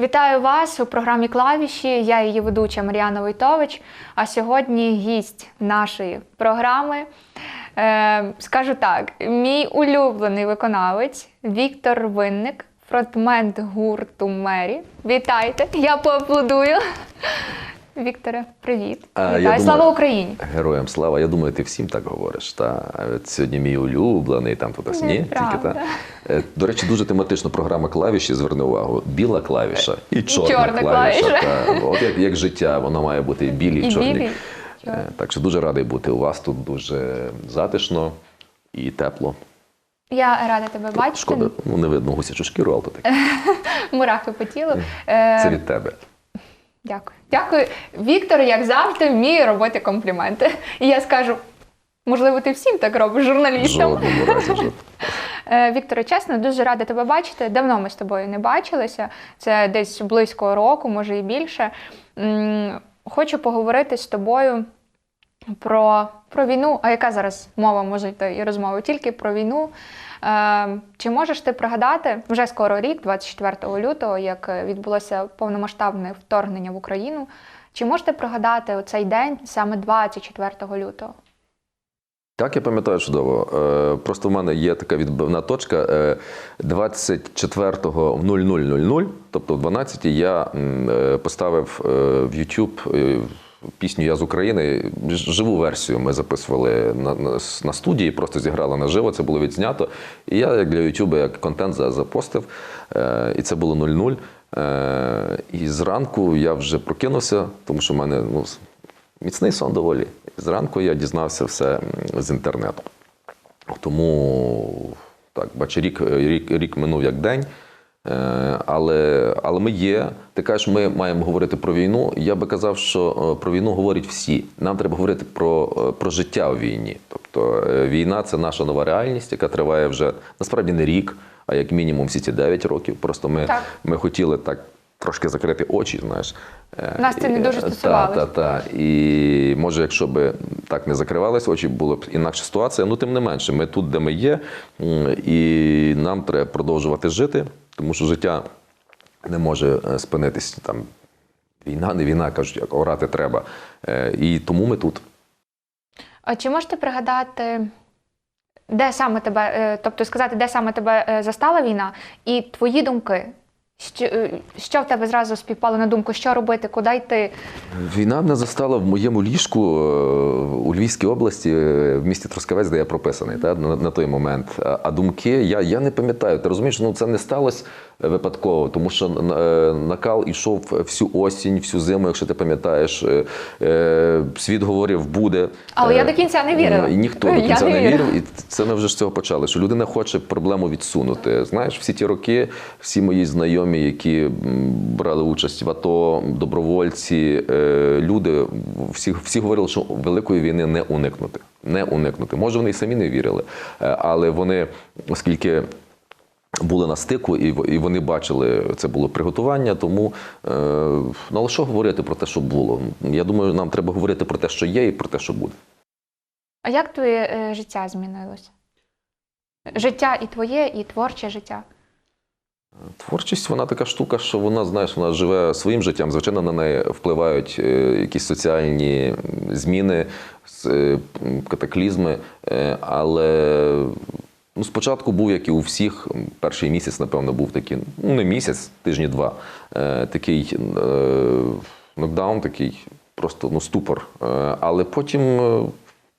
Вітаю вас у програмі Клавіші. Я її ведуча Мар'яна Войтович. А сьогодні гість нашої програми. Е, скажу так: мій улюблений виконавець Віктор Винник, фронтмен гурту Мері. Вітайте! Я поаплодую. Вікторе, привіт. Вітаю. думаю- Слава Україні! Героям слава. Я думаю, ти всім так говориш. Та от сьогодні мій улюблений, там тут ні, тільки та. Е, До речі, дуже тематично програма клавіші. Зверни увагу. Біла клавіша і чорна, чорна клавіша. клавіша. Та. От як, як життя, воно має бути білі, і, І чорні. білі, Е, Так що дуже радий бути у вас тут дуже затишно і тепло. Я рада тебе бачити. Шкода, ну не видно гусячу шкіру, але то таке. Мурахи по тілу. Е, Це від тебе. Дякую. Дякую. Віктор, як завжди, вміє робити компліменти. І я скажу, можливо, ти всім так робиш, журналістам. жодному. Е, Вікторе, чесно, дуже рада тебе бачити. Давно ми з тобою не бачилися. Це десь близько року, може і більше. Хочу поговорити з тобою про, про війну. А яка зараз мова може йти і розмова? Тільки про війну. Е, Чи можеш ти пригадати вже скоро рік, 24 лютого, як е, відбулося повномасштабне вторгнення в Україну? Чи можете пригадати оцей день саме 24 лютого? Так, я пам'ятаю чудово. Е, Просто в мене є така відбивна точка. Е, 24.00.00, в 00.00, тобто в 12 я поставив в YouTube пісню Я з України. Живу версію ми записували на, на, студії, просто зіграли наживо, це було відзнято. І я для YouTube як контент запостив. Е, І це було 00. Е, І зранку я вже прокинувся, тому що в мене ну, міцний сон доволі. Зранку я дізнався все з інтернету. Тому так, бачу, рік, рік, рік минув як день. Е, Але, але ми є. Ти кажеш, ми маємо говорити про війну. Я би казав, що е, про війну говорять всі. Нам треба говорити про, е, про життя у війні. Тобто війна це наша нова реальність, яка триває вже насправді не рік, а як мінімум всі ці 9 років. Просто ми, Так. ми хотіли так трошки закрити очі, знаєш. Нас це не дуже та, стосувалось. та, та. І може, якщо б так не закривались очі, була б інакша ситуація. Ну, тим не менше, ми тут, де ми є, і нам треба продовжувати жити, тому що життя не може е, спинитись. Там війна, не війна, кажуть, як орати треба. Е, І тому ми тут. А чи можете пригадати, де саме тебе, е, тобто сказати, де саме тебе застала війна, і твої думки? Що, е, що в тебе зразу співпало на думку, що робити, куди йти? Війна мене застала в моєму ліжку е, у Львівській області, е, в місті Трускавець, де я прописаний та, на, на той момент. А, а думки, я, я не пам'ятаю. Ти розумієш, ну це не сталося випадково, тому що е, накал ішов всю осінь, всю зиму, якщо ти пам'ятаєш. Е, е, Світ говорив, буде. Але я до кінця не вірила. І ніхто до Я кінця не не вірив. І це ми вже з цього почали. Що людина хоче проблему відсунути. Знаєш, всі ті роки, всі мої знайомі, які брали участь в АТО, добровольці, люди, всі, всі говорили, що великої війни не уникнути. Не уникнути. Може, вони й самі не вірили, але вони, оскільки. Були на стику, і і вони бачили, це було приготування. Тому е, ну, але що говорити про те, що було? Я думаю, нам треба говорити про те, що є, і про те, що буде. А як твоє е, життя змінилося? Життя і твоє, і творче життя. Творчість вона така штука, що вона, знаєш, вона живе своїм життям. Звичайно, на неї впливають е, якісь соціальні зміни, е, катаклізми. Але ну, спочатку був, як і у всіх, перший місяць, напевно, був такий, ну не місяць, тижні два. е, Такий е, нокдаун, такий просто ну, ступор. Е, Але потім, е,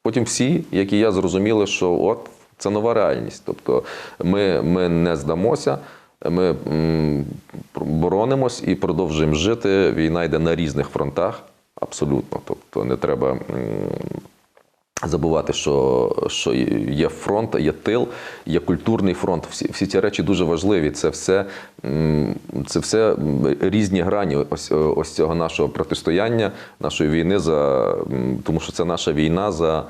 потім всі, як і я, зрозуміли, що от це нова реальність. Тобто ми, ми не здамося. Ми боронимось і продовжуємо жити. Війна йде на різних фронтах, абсолютно. Тобто не треба забувати, що, що є фронт, є тил, є культурний фронт. Всі, всі ці речі дуже важливі. Це все, це все різні грані ось, ось цього нашого протистояння, нашої війни, за, тому що це наша війна за,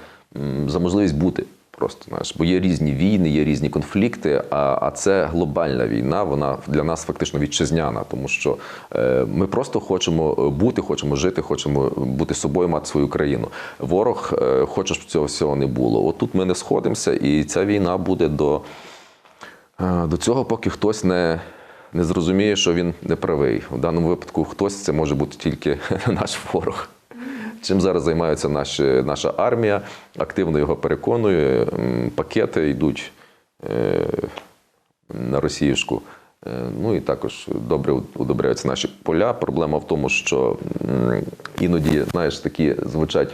за можливість бути. Просто знаєш, бо є різні війни, є різні конфлікти. А, а це глобальна війна. Вона для нас фактично вітчизняна, тому що е, ми просто хочемо бути, хочемо жити, хочемо бути собою, мати свою країну. Ворог е, хоче, щоб цього всього не було. От тут ми не сходимося, і ця війна буде до, е, до цього, поки хтось не. Не зрозуміє, що він не правий. В даному випадку хтось це може бути тільки наш ворог. Чим зараз займається наші, наша армія, активно його переконує. Пакети йдуть е, на Росіюшку. Е, Ну і також добре удобряються наші поля. Проблема в тому, що іноді, знаєш, такі звучать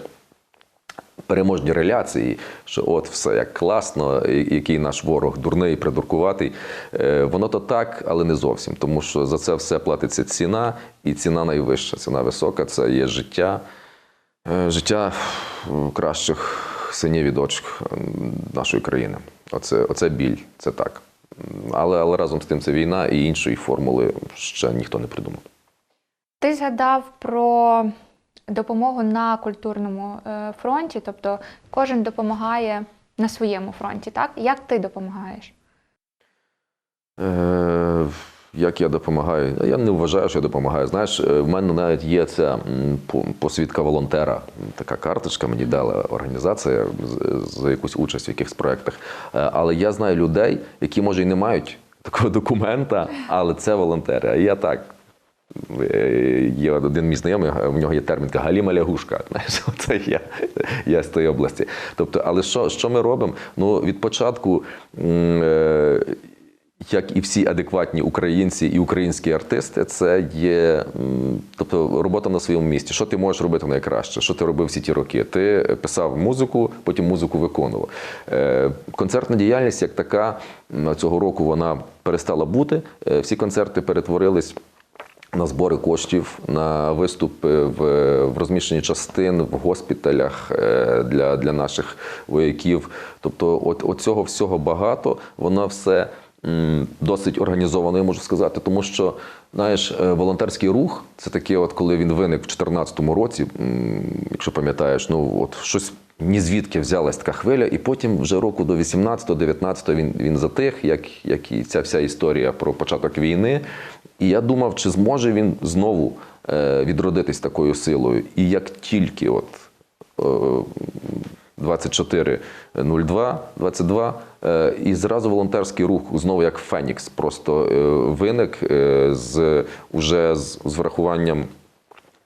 переможні реляції, що от все як класно, який наш ворог дурний, придуркуватий. Е, Воно то так, але не зовсім, тому що за це все платиться ціна, і ціна найвища, ціна висока це є життя, життя кращих синів і дочок нашої країни. Оце, оце біль, це так. Але, але разом з тим це війна і іншої формули ще ніхто не придумав. Ти згадав про допомогу на культурному е, фронті, тобто кожен допомагає на своєму фронті, так? Як ти допомагаєш? Е, як я допомагаю? Я не вважаю, що я допомагаю. Знаєш, е, в мене навіть є ця посвідка волонтера. Така карточка мені дала організація за якусь участь в якихось проєктах. Е, Але я знаю людей, які може і не мають такого документа, але це волонтери. А я так. Е, Є один мій знайомий, в нього є термін Галіма лягушка. Це я, я з тої області. Тобто, але що, що ми робимо? Ну, від початку, як і всі адекватні українці і українські артисти, це є тобто, робота на своєму місці. Що ти можеш робити найкраще? Що ти робив всі ті роки? Ти писав музику, потім музику виконував. Е, Концертна діяльність як така цього року вона перестала бути. Е, Всі концерти перетворились на збори коштів, на виступи в, в розміщенні частин в госпіталях е, для, для наших вояків. Тобто, от, от цього всього багато, воно все досить організовано, можу сказати, тому що. Знаєш, е, волонтерський рух це таке, от коли він виник в 2014 році, якщо пам'ятаєш, ну от щось ні звідки взялась така хвиля, і потім вже року до 18-19 він, він затих, як, як і ця вся історія про початок війни. І я думав, чи зможе він знову е, відродитись такою силою. І як тільки от е, 24.02, 22, е, і зразу волонтерський рух знову як Фенікс просто е, виник е, з уже з, з врахуванням.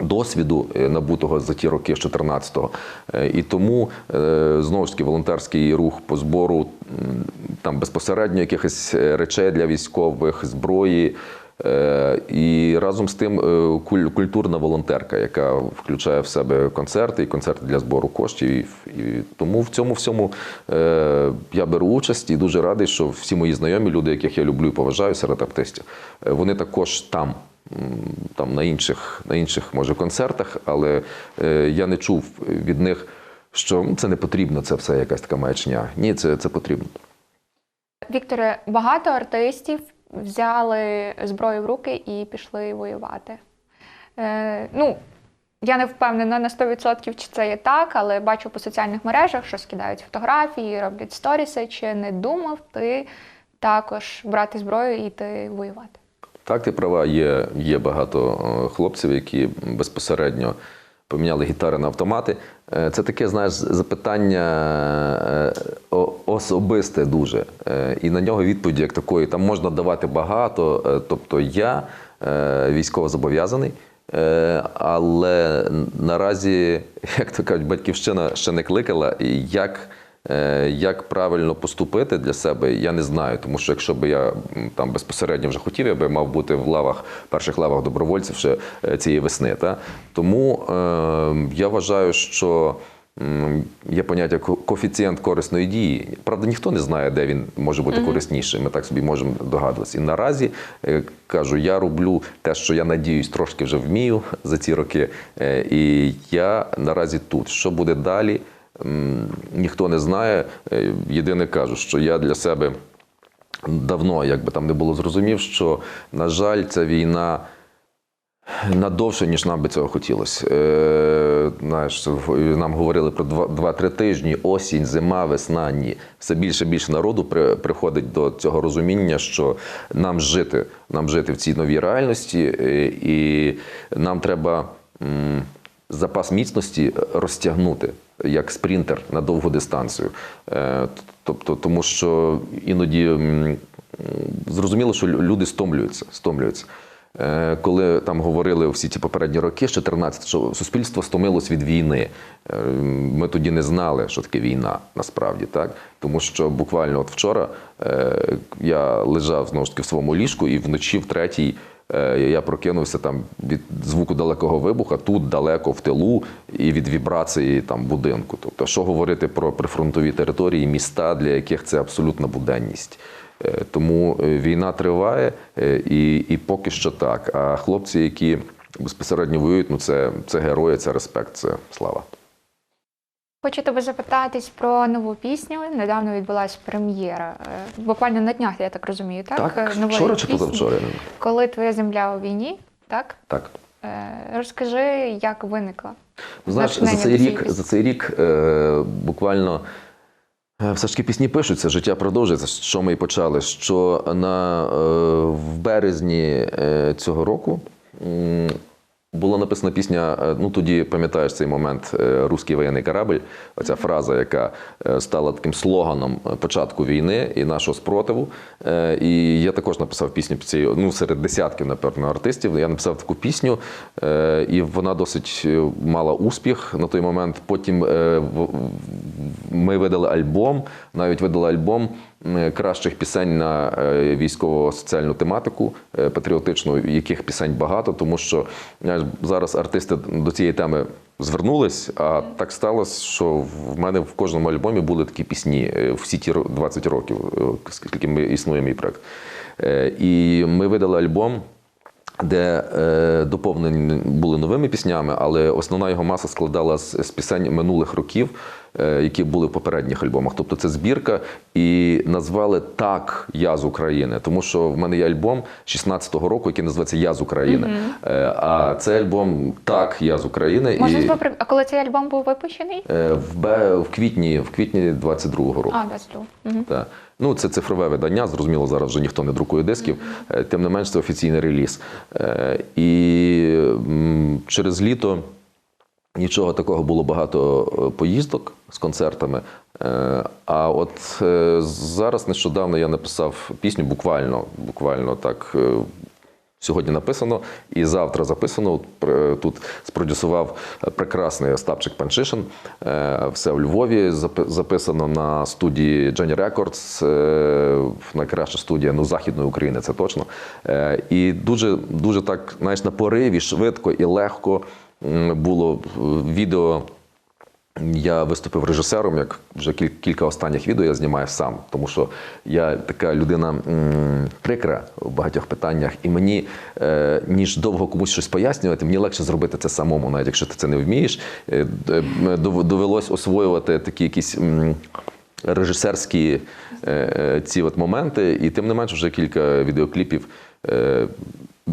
Досвіду е, набутого за ті роки з 14-го. Е, І тому е, знову ж таки волонтерський рух по збору там безпосередньо якихось е, речей для військових, зброї. Е, І разом з тим е, культурна волонтерка, яка включає в себе концерти і концерти для збору коштів. І, тому в цьому всьому е, я беру участь і дуже радий, що всі мої знайомі, люди, яких я люблю і поважаю серед артистів, вони також там. Там на інших, на інших може концертах, але я не чув від них, що це не потрібно, це все якась така маячня. Ні, це, це потрібно. Вікторе, багато артистів взяли зброю в руки і пішли воювати. Е, ну, я не впевнена на 100% чи це є так, але бачу по соціальних мережах, що скидають фотографії, роблять сторіси. Чи не думав ти також брати зброю і йти воювати? Так, ти права, є, є багато е, хлопців, які безпосередньо поміняли гітари на автомати. Е, Це таке, знаєш, запитання е, особисте дуже. Е, І на нього відповіді як такої там можна давати багато. Тобто я військово зобов'язаний. Але наразі, як то кажуть, батьківщина ще не кликала, як Як правильно поступити для себе, я не знаю, тому що якщо б я там безпосередньо вже хотів, я би мав бути в лавах, перших лавах добровольців ще е, цієї весни. Та? Тому е, я вважаю, що є поняття коефіцієнт корисної дії. Правда, ніхто не знає, де він може бути корисніший. Ми так собі можемо догадуватися. І наразі е, кажу, я роблю те, що я надіюсь, трошки вже вмію за ці роки. Е, І я наразі тут. Що буде далі? Ніхто не знає. Е, Єдине кажу, що я для себе давно, як би там не було, зрозумів, що, на жаль, ця війна надовше, ніж нам би цього хотілося. Е, знаєш, нам говорили про два- 2-3 тижні, осінь, зима, весна. Ні. Все більше і більше народу при, приходить до цього розуміння, що нам жити, нам жити в цій новій реальності, е, і нам треба м, запас міцності розтягнути як спринтер на довгу дистанцію. Е, Тобто, тому що іноді зрозуміло, що люди стомлюються. стомлюються. Е, Коли там говорили всі ці попередні роки, з 14, що суспільство стомилось від війни. Е, Ми тоді не знали, що таке війна насправді, так? Тому що буквально от вчора я лежав знову ж таки в своєму ліжку, і вночі в третій я прокинувся там від звуку далекого вибуха, тут далеко в тилу, і від вібрації там будинку. Тобто, що говорити про прифронтові території, міста, для яких це абсолютна буденність. Е, Тому е, війна триває, е, і, і поки що так. А хлопці, які безпосередньо воюють, ну це, це герої, це респект, це слава. Хочу тебе запитатись про нову пісню. Недавно відбулася прем'єра. Е, Буквально на днях, я так розумію, так? Е, нової вчора чи позавчора? Коли твоя земля у війні, так? Так. Е, Розкажи, як виникла. Ну, Знаєш, за цей рік, пісні. за цей рік е, буквально е, все ж таки пісні пишуться, життя продовжується, що ми і почали. Що на, е, в березні е, цього року була написана пісня. е, Ну тоді пам'ятаєш цей момент е, Руський воєнний корабль. Оця фраза, яка е, стала таким слоганом початку війни і нашого спротиву. І я також написав пісню під цією, ну серед десятків, напевно, артистів. Я написав таку пісню, і вона досить мала успіх на той момент. Потім ми видали альбом, навіть видали альбом кращих пісень на е, військово-соціальну тематику е, патріотичну, яких пісень багато, тому що зараз артисти до цієї теми звернулись, а так сталося, що в мене в кожному альбомі були такі пісні всі ті 20 років, е, скільки ми існує мій проект. І ми видали альбом де е, доповнені були новими піснями, але основна його маса складала з, з пісень минулих років, які були в попередніх альбомах. Тобто це збірка, і назвали так Я з України, тому що в мене є альбом 16-го року, який називається Я з України. Е, а цей альбом Так Я з України. Можна і, тебе при- А коли цей альбом був випущений? е, в, Б, в квітні, в квітні 22-го року. А, 22. Угу. Так. Ну, це цифрове видання, зрозуміло, зараз вже ніхто не друкує дисків, Е, тим не менш, це офіційний реліз. Е, І через літо нічого такого було багато е, поїздок з концертами. Е, А от е, зараз нещодавно я написав пісню, буквально, буквально так. Сьогодні написано і завтра записано. Тут спродюсував прекрасний Остапчик Панчишин. Все в Львові записано на студії Records. е, Найкраща студія ну, Західної України, це точно. І дуже, дуже так, знаєш, на пориві, швидко і легко було е, відео. Я виступив режисером, як вже кілька останніх відео я знімаю сам, тому що я така людина прикра в багатьох питаннях, і мені е, ніж довго комусь щось пояснювати, мені легше зробити це самому, навіть якщо ти це не вмієш. Е, Довелось освоювати такі якісь. Режисерські ці от моменти, і тим не менш вже кілька відеокліпів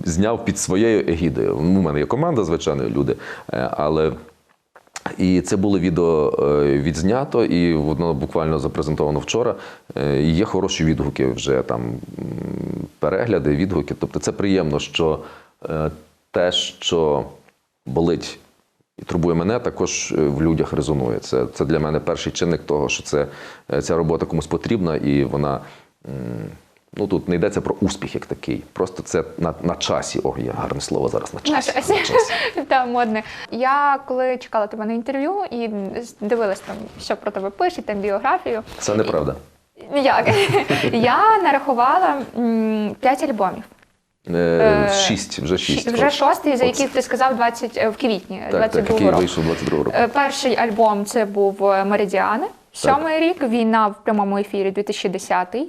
зняв під своєю егідою. Ну, У мене є команда, звичайно, люди, е, але і це було відео е, відзнято, і воно буквально запрезентовано вчора. Е, і Є хороші відгуки вже там перегляди, відгуки. Тобто це приємно, що те, що болить і турбує мене, також в людях резонує. Це, це для мене перший чинник того, що це, ця робота комусь потрібна, і вона. Ну тут не йдеться про успіх як такий. Просто це на, на часі. О, є гарне слово зараз на На часі. часі. На часі. Та модне. Я коли чекала тебе на інтерв'ю і дивилась там, що про тебе пишуть, там біографію. Це неправда. Як? Я нарахувала п'ять альбомів. Е, Е, Шість, вже шість. Вже шостий, за який ти сказав 20, е, в квітні Так, так, який вийшов 22 року. Перший альбом це був Меридіани, сьомий рік, війна в прямому ефірі 2010 е,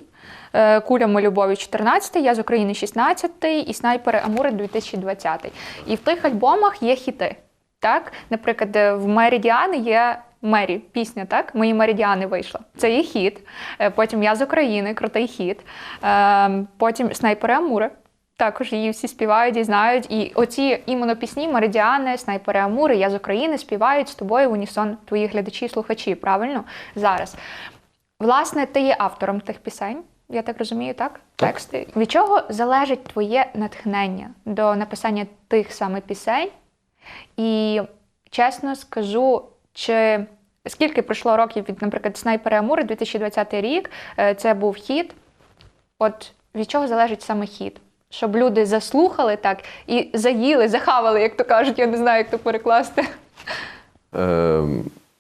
Кулями любові 14 я з України 16 і снайпери Амури 2020 І в тих альбомах є хіти. Так? Наприклад, е, в Меридіани є Мері, пісня, так? Мої меридіани вийшла. Це є хіт. Е, Потім я з України, крутий хіт. Е, Потім снайпери Амури. також її всі співають і знають. І оці іменно пісні Меридіани, Снайпери Амури, Я з України співають з тобою в унісон твої глядачі і слухачі, правильно? Зараз. Власне, ти є автором тих пісень, я так розумію, так? Так. Тексти. Від чого залежить твоє натхнення до написання тих саме пісень? І чесно скажу, чи скільки пройшло років від, наприклад, Снайпера Амури, 2020 рік, е, це був хіт. От від чого залежить саме хіт? Щоб люди заслухали так і заїли, захавали, як то кажуть, я не знаю, як то перекласти. Е,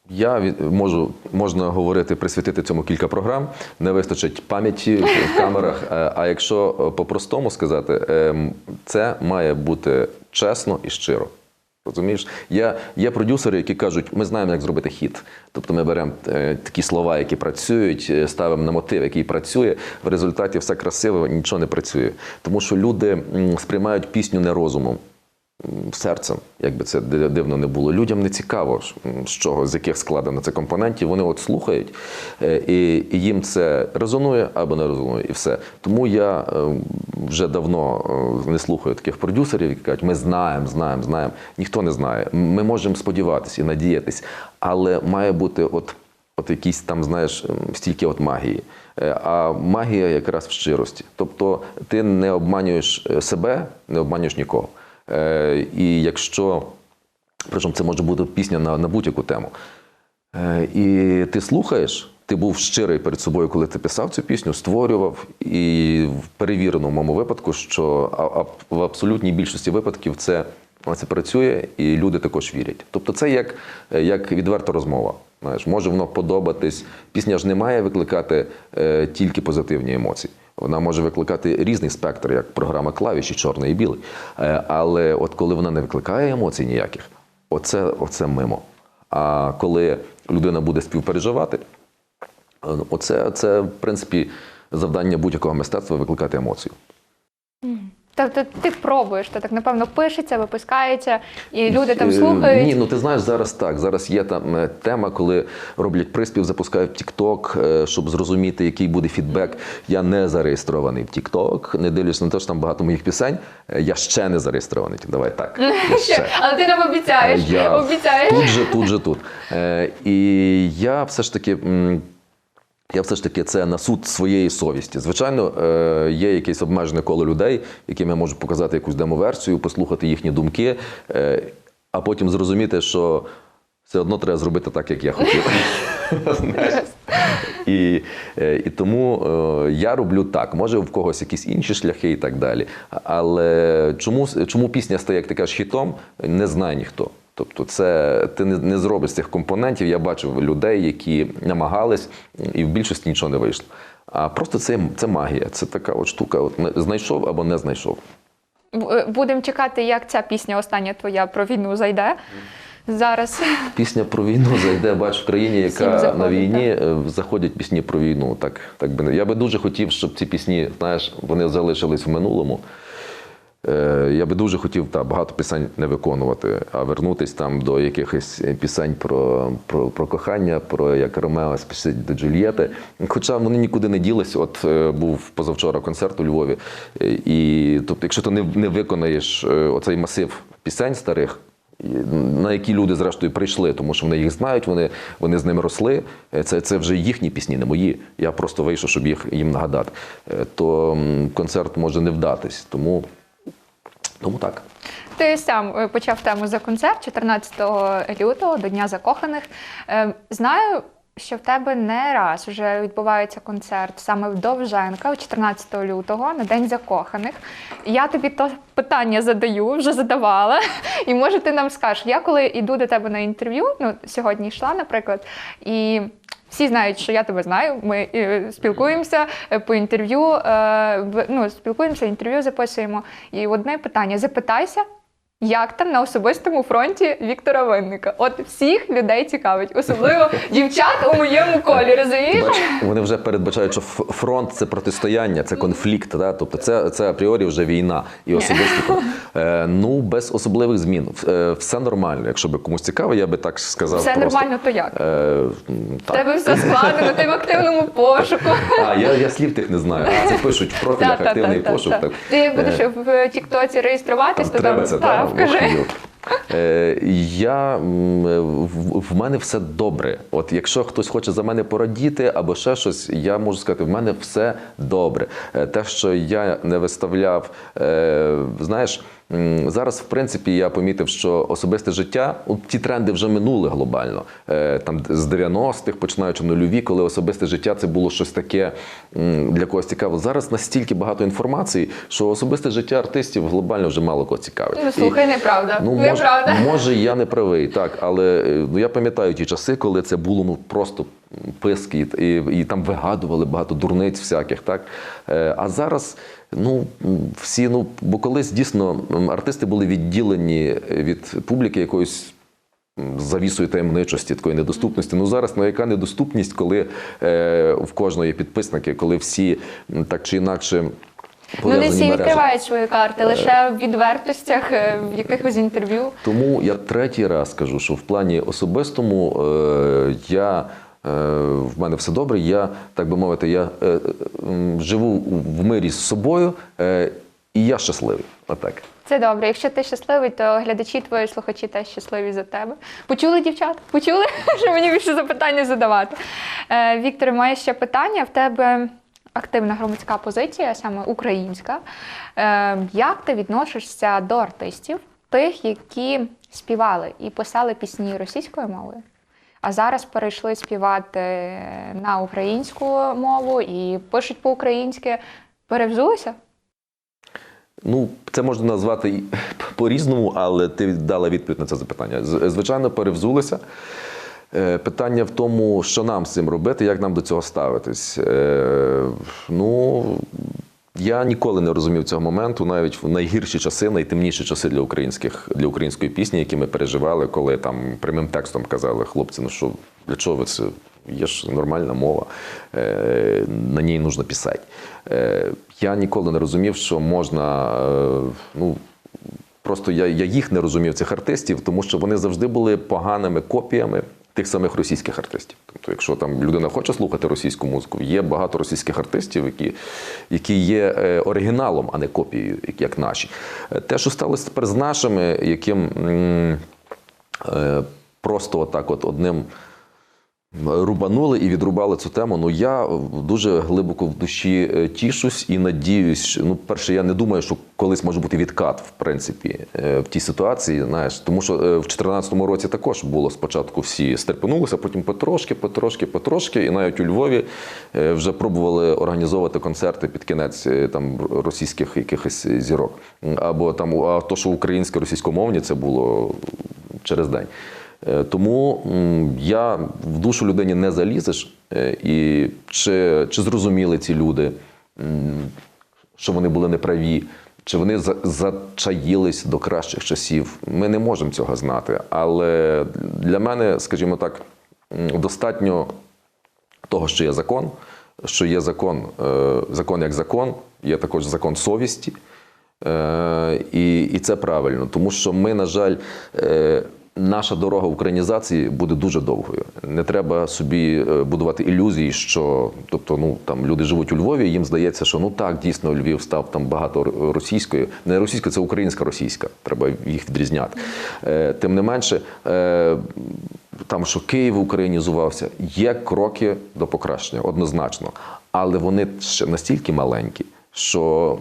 Я можу можна говорити, присвятити цьому кілька програм. Не вистачить пам'яті в камерах. Е, А якщо е, по-простому сказати, ем, це має бути чесно і щиро. Розумієш, є, є продюсери, які кажуть, ми знаємо, як зробити хіт. Тобто ми беремо е, такі слова, які працюють, ставимо на мотив, який працює. В результаті все красиво, нічого не працює. Тому що люди сприймають пісню не розумом, серцем, як би це дивно не було. Людям не цікаво, з чого, з яких складено це компонентів. Вони от слухають, е, і, їм це резонує або не резонує, і все. Тому я е, вже давно е, не слухаю таких продюсерів, які кажуть, ми знаємо, знаємо, знаємо. Ніхто не знає. Ми можемо сподіватися і надіятись, але має бути от. От якісь там, знаєш, стільки от магії. А магія якраз в щирості. Тобто ти не обманюєш себе, не обманюєш нікого. Е, І якщо, причому це може бути пісня на, на будь-яку тему. Е, І ти слухаєш, ти був щирий перед собою, коли ти писав цю пісню, створював, і в перевіреному моєму випадку, що в абсолютній більшості випадків це, це працює, і люди також вірять. Тобто, це як, як відверта розмова. Знаєш, може воно подобатись. Пісня ж не має викликати е, тільки позитивні емоції. Вона може викликати різний спектр, як програма клавіші, чорний і білий. Е, але от коли вона не викликає емоцій ніяких, оце, оце мимо. А коли людина буде співпереживати, е, оце, це, в принципі, завдання будь-якого мистецтва викликати емоцію. Тобто ти пробуєш, то так напевно пишеться, випускається, і люди там Е, слухають. Ні, ну ти знаєш, зараз так. Зараз є там е, тема, коли роблять приспів, запускають TikTok, е, щоб зрозуміти, який буде фідбек. Я не зареєстрований в TikTok, не дивлюсь на те, що там багато моїх пісень. Я ще не зареєстрований. Давай так. Я ще. Але ти нам обіцяєш. Я обіцяєш. Тут же, тут же, тут. І я все ж таки. Я все ж таки це на суд своєї совісті. Звичайно, е, є якесь обмежене коло людей, яким я можу показати якусь демоверсію, послухати їхні думки, е, а потім зрозуміти, що все одно треба зробити так, як я хотів. І, е, і тому я роблю так. Може, в когось якісь інші шляхи і так далі. Але чому, чому пісня стає, як ти кажеш, хітом, не знає ніхто. Тобто, це ти не, не зробиш цих компонентів. Я бачив людей, які намагались, і в більшості нічого не вийшло. А просто це, це магія, це така от штука. От знайшов або не знайшов. Будемо чекати, як ця пісня остання твоя про війну зайде. Зараз Пісня про війну зайде, бач, в країні, яка заходить, на війні е, заходять пісні про війну. Так, так би не- я би дуже хотів, щоб ці пісні, знаєш, вони залишились в минулому. Е, Я би дуже хотів та, багато пісень не виконувати, а вернутись там до якихось пісень про, про, про кохання, про як Ромео спішить до Джульєти. Хоча вони нікуди не ділися. От е, був позавчора концерт у Львові. І тобто, якщо ти не, не виконаєш е, оцей масив пісень старих, на які люди зрештою прийшли, тому що вони їх знають, вони, вони з ними росли. Це, це вже їхні пісні, не мої. Я просто вийшов, щоб їх їм нагадати. То концерт може не вдатись. Тому, тому так. ти сам е, почав тему за концерт 14 лютого до Дня закоханих. Е, Знаю, що в тебе не раз вже відбувається концерт саме в Довженка, 14 лютого, на День закоханих. Я тобі то питання задаю, вже задавала. І може ти нам скажеш, я коли йду до тебе на інтерв'ю, ну сьогодні йшла, наприклад, і. Всі знають, що я тебе знаю. Ми е, спілкуємося е, по інтерв'ю, е, ну, спілкуємося, інтерв'ю записуємо. І одне питання: запитайся, Як там на особистому фронті Віктора Винника? От всіх людей цікавить, особливо дівчат у моєму колі, розумієш? Вони вже передбачають, що фронт це протистояння, це конфлікт. Да? Тобто це, це апріорі вже війна і особистий фронт. Е, ну, без особливих змін. Е, все нормально. Якщо би комусь цікаво, я би так сказав. Все просто. нормально, то як? Е, так. тебе все складено, ти в активному пошуку. А, я, я слів тих не знаю. Це пишуть в профілях активний пошук. Ти будеш в Тіктоці реєструватись, то там це, Е, я в, мене все добре. От якщо хтось хоче за мене порадіти або ще щось, я можу сказати, в мене все добре. Е, Те, що я не виставляв, е, знаєш. Зараз, в принципі, я помітив, що особисте життя, ті тренди вже минули глобально. Там з 90-х, починаючи нульові, коли особисте життя це було щось таке для когось цікаво. Зараз настільки багато інформації, що особисте життя артистів глобально вже мало кого цікавить. Ну слухай, неправда. Ну, може, неправда. Може, я не правий, так, але е, ну, я пам'ятаю ті часи, коли це було ну, просто писки, і, і, там вигадували багато дурниць всяких. Так? Е, А зараз ну, всі, ну, бо колись дійсно артисти були відділені від публіки якоюсь завісою таємничості, такої недоступності. Ну зараз ну, яка недоступність, коли е, в кожного є підписники, коли всі так чи інакше. Ну, не всі мережі. відкривають свої карти, лише в відвертостях, е, в якихось інтерв'ю. Тому я третій раз кажу, що в плані особистому е, я. е, В мене все добре. Я, так би мовити, я е, живу в мирі з собою, е, і я щасливий. Отак. Це добре. Якщо ти щасливий, то глядачі твої слухачі теж щасливі за тебе. Почули, дівчат? Почули? Що мені більше запитання задавати? Е, Віктор, має ще питання. В тебе активна громадська позиція, саме українська. Е, як ти відносишся до артистів, тих, які співали і писали пісні російською мовою? А зараз перейшли співати на українську мову і пишуть по-українськи. Перевзулися? Ну, це можна назвати по-різному, але ти дала відповідь на це запитання. Звичайно, перевзулися. Е, Питання в тому, що нам з цим робити, як нам до цього ставитись. Е, Ну, я ніколи не розумів цього моменту, навіть в найгірші часи, найтемніші часи для українських для української пісні, які ми переживали, коли там прямим текстом казали хлопці, ну що для чого ви це? Є ж нормальна мова, е, на ній нужно писати. Я ніколи не розумів, що можна. Ну, просто я, я їх не розумів, цих артистів, тому що вони завжди були поганими копіями тих самих російських артистів. Тобто, якщо там людина хоче слухати російську музику, є багато російських артистів, які, які є е, оригіналом, а не копією, як- наші. Е, Те, що сталося тепер з нашими, яким е, просто отак, от одним рубанули і відрубали цю тему. Ну я дуже глибоко в душі е, тішусь і надіюсь. що, Ну, перше, я не думаю, що колись може бути відкат, в принципі, е, в тій ситуації. Знаєш, тому що е, в 2014 році також було спочатку всі стерпенулися, потім потрошки, потрошки, потрошки, і навіть у Львові е, вже пробували організовувати концерти під кінець е, там російських якихось зірок. Або там а то, що українське російськомовні, це було через день. Е, Тому я в душу людині не залізеш. Е, І чи, чи зрозуміли ці люди, що вони були неправі, чи вони зачаїлись до кращих часів, ми не можемо цього знати. Але для мене, скажімо так, достатньо того, що є закон, що є закон, е, закон як закон, є також закон совісті. І, і це правильно, тому що ми, на жаль, наша дорога українізації буде дуже довгою. Не треба собі е, будувати ілюзії, що тобто, ну там люди живуть у Львові, їм здається, що ну так, дійсно Львів став там багато російською. Не російською, це українська російська. Треба їх відрізняти. Е, тим не менше. Е, там, що Київ українізувався, є кроки до покращення, однозначно. Але вони ще настільки маленькі, що,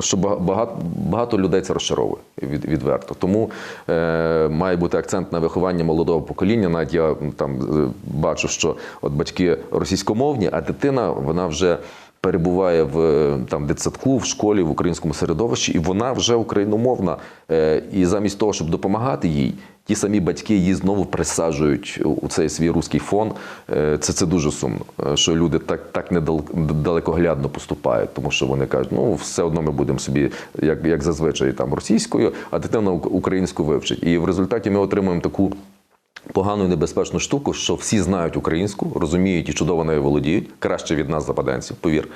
що багато, багато людей це розчаровує від, відверто. Тому е, має бути акцент на виховання молодого покоління. Навіть я там бачу, що от батьки російськомовні, а дитина вона вже. Перебуває в е, там дитсадку, в школі, в українському середовищі, і вона вже україномовна. Е, І замість того, щоб допомагати їй, ті самі батьки її знову присаджують у цей свій руський фон. Е, Це, це дуже сумно, що люди так, так недал- далекоглядно поступають, тому що вони кажуть, ну все одно ми будемо собі, як, як зазвичай, там російською, а дитина українську вивчить. І в результаті ми отримуємо таку погану і небезпечну штуку, що всі знають українську, розуміють і чудово нею володіють, краще від нас, западенців, повір.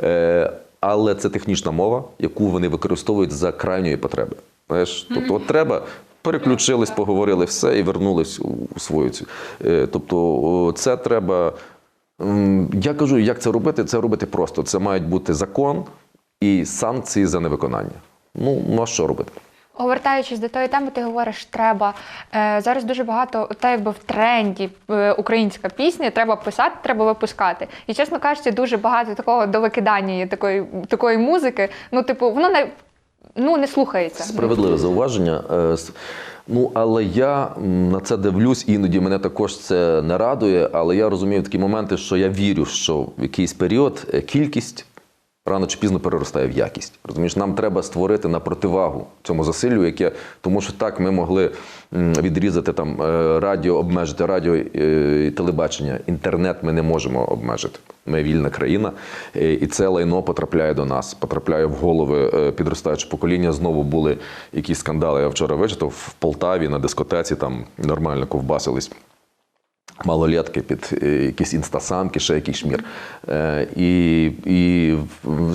Е, але це технічна мова, яку вони використовують за крайньої потреби. Знаєш, тобто, от треба. Переключились, поговорили все і вернулись у свою цю. Е, Тобто, це треба. Я кажу, як це робити? Це робити просто. Це мають бути закон і санкції за невиконання. Ну, ну а що робити? Повертаючись до тої теми, ти говориш, треба е, зараз дуже багато, та якби в тренді е, українська пісня, треба писати, треба випускати. І чесно кажучи, дуже багато такого довикидання є такої, такої музики. Ну, типу, воно не, ну, не слухається. Справедливе зауваження. Е, Ну, але я на це дивлюсь, іноді мене також це не радує, але я розумію такі моменти, що я вірю, що в якийсь період кількість рано чи пізно переростає в якість. Розумієш, нам треба створити на противагу цьому засиллю, яке тому, що так ми могли відрізати там е, радіо, обмежити радіо е, і телебачення. Інтернет ми не можемо обмежити. Ми вільна країна, е, і це лайно потрапляє до нас, потрапляє в голови підростаючого покоління. Знову були якісь скандали. Я вчора вичитав в Полтаві на дискотеці, там нормально ковбасились малолетки під е, якісь інстасамки, ще якийсь шмір. Е, і, і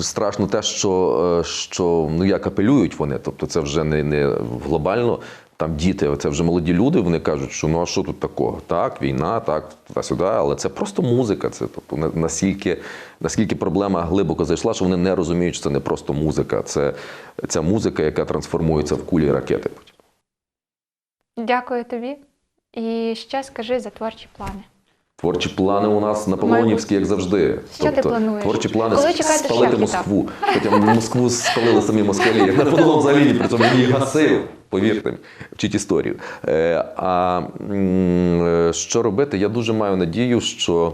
страшно те, що, е, що ну, як апелюють вони, тобто це вже не, не глобально. Там діти, це вже молоді люди, вони кажуть, що ну а що тут такого? Так, війна, так, туди-сюди, але це просто музика. Це тобто наскільки, наскільки проблема глибоко зайшла, що вони не розуміють, що це не просто музика, це ця музика, яка трансформується в кулі ракети. Дякую тобі. І ще скажи за творчі плани. Творчі плани у нас наполеонівські, як завжди. Тобто ти плануєш? Творчі плани Коли спалити Москву. Хоча Москву спалили самі москалі, як Наполеон взагалі при цьому її гасив. Повірте, вчіть історію. Е, а е, що робити? Я дуже маю надію, що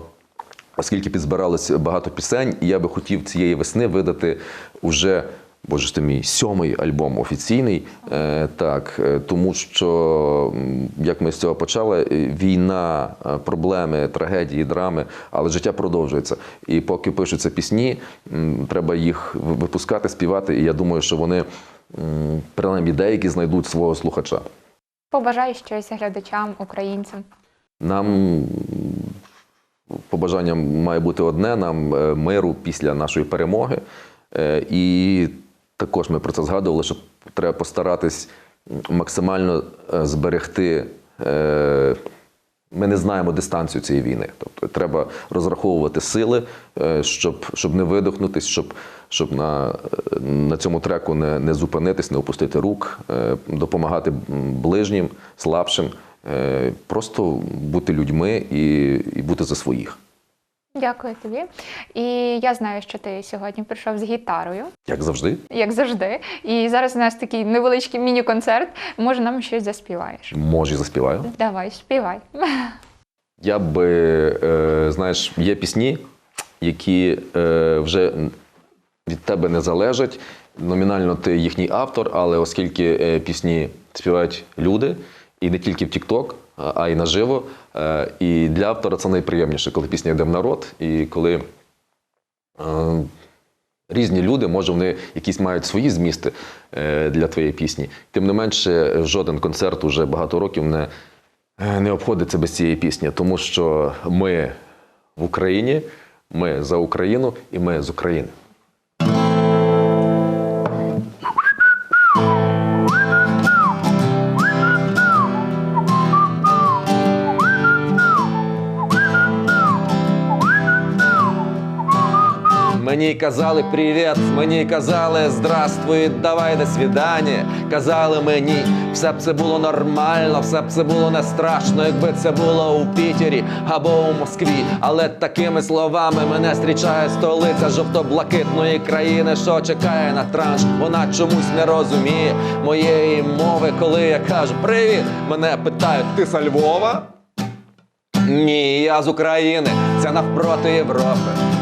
оскільки підзбиралось багато пісень, і я би хотів цієї весни видати уже. Боже ж ти мій сьомий альбом офіційний, е, так е, тому що як ми з цього почали, е, війна, проблеми, трагедії, драми, але життя продовжується. І поки пишуться пісні, треба їх випускати, співати. І я думаю, що вони принаймні деякі знайдуть свого слухача. Побажаю щось глядачам, українцям. Нам побажання має бути одне: нам миру після нашої перемоги. І також ми про це згадували, що треба постаратись максимально е, зберегти. е, Ми не знаємо дистанцію цієї війни. Тобто треба розраховувати сили, е, щоб, щоб не видохнутись, щоб, щоб на, на цьому треку не, не зупинитись, не опустити рук, допомагати ближнім, слабшим, просто бути людьми і, і бути за своїх. Дякую тобі. І я знаю, що ти сьогодні прийшов з гітарою, Як завжди, як завжди. І зараз у нас такий невеличкий міні-концерт. Може, нам щось заспіваєш? може, заспіваю. Давай, співай. Я би, е, знаєш, є пісні, які е, вже від тебе не залежать. Номінально ти їхній автор, але оскільки е, пісні співають люди, і не тільки в TikTok, а- й наживо. е, І для автора це найприємніше, коли пісня йде в народ, і коли е, різні люди, може, вони якісь мають свої змісти е, для твоєї пісні. Тим не менше, жоден концерт уже багато років не, не обходиться без цієї пісні, тому що ми в Україні, ми за Україну і ми з України. Мені казали привіт, мені казали здравствуй, давай до свидання. Казали мені, все б це було нормально, все б це було не страшно, якби це було у Пітері або у Москві. Але такими словами мене зустрічає столиця жовто-блакитної країни, що чекає на транш. Вона чомусь не розуміє моєї мови, коли я кажу привіт. Мене питають, ти з Львова? Ні, я з України, це навпроти Європи.